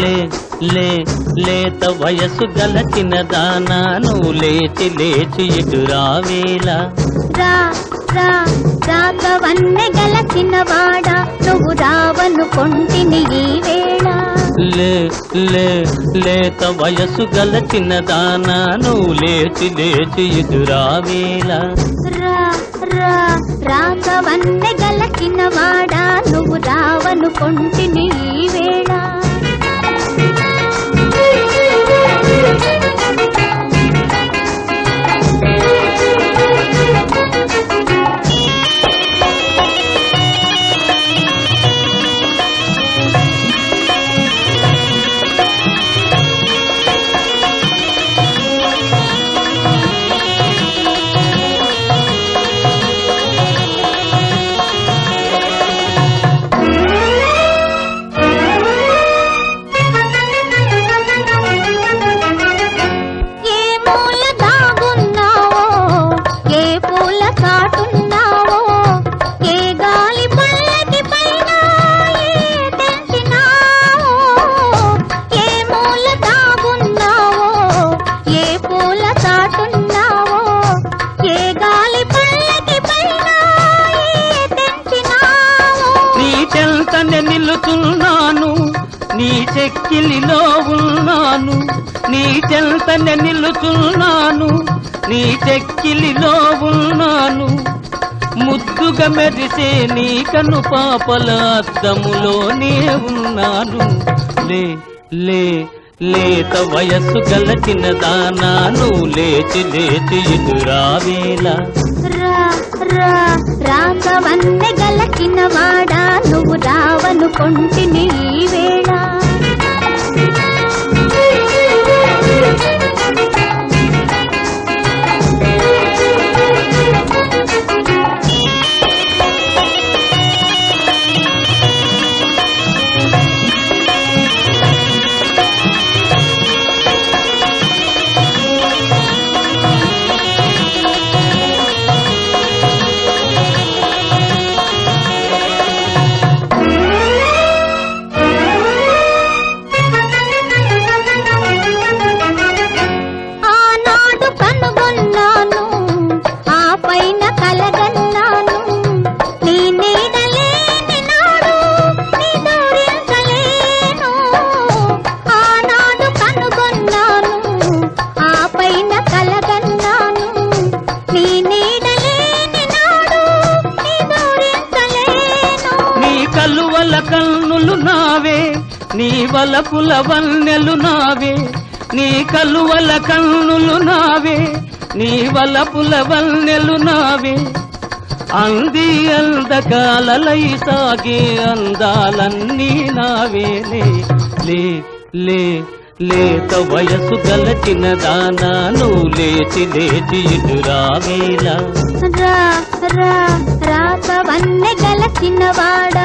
లే లే లేత వయసు గల చిన్నదానాను లేచి లేచి ఇటు రావేలా? రా రా రాకవన్నె గల చిన్నవాడా నువ్వు రావను కొంటిని ఈ లే లే లేత వయసు గల చిన్నదానా నువ్వు లేచి లేచి ఎదురావేళ రాకవన్నె గల చిన్నవాడా నువ్వు రావను కొంటిని నీ చెక్కిలిలో ఉన్నాను నీ చెంతనే నిలుచున్నాను నీ చెక్కిలిలో ఉన్నాను. ముద్దుగా మెరిసే నీ కను పాపల అద్దములోనే ఉన్నాను. లే లే లేత వయస్సు గల చిన్నదానా నువ్వు లేచి లేచి ఇటు రా రాకవన్నె గల చిన్నవాడ నువ్వు రావను కొంటిని కన్నులు నావే నీ వలపుల వన్నెలు నావే నీ కలువల కన్నులు నావే నీ వలపుల వన్నెలు నావే. అంది అందకాలలై సాగే అందాలన్నీ నావేలే. లే లే లేత వయసు గల చిన్నదానా నువ్వు లేచి లేచి ఇటు రావేలా. రా రా గల చిన్నవాడా.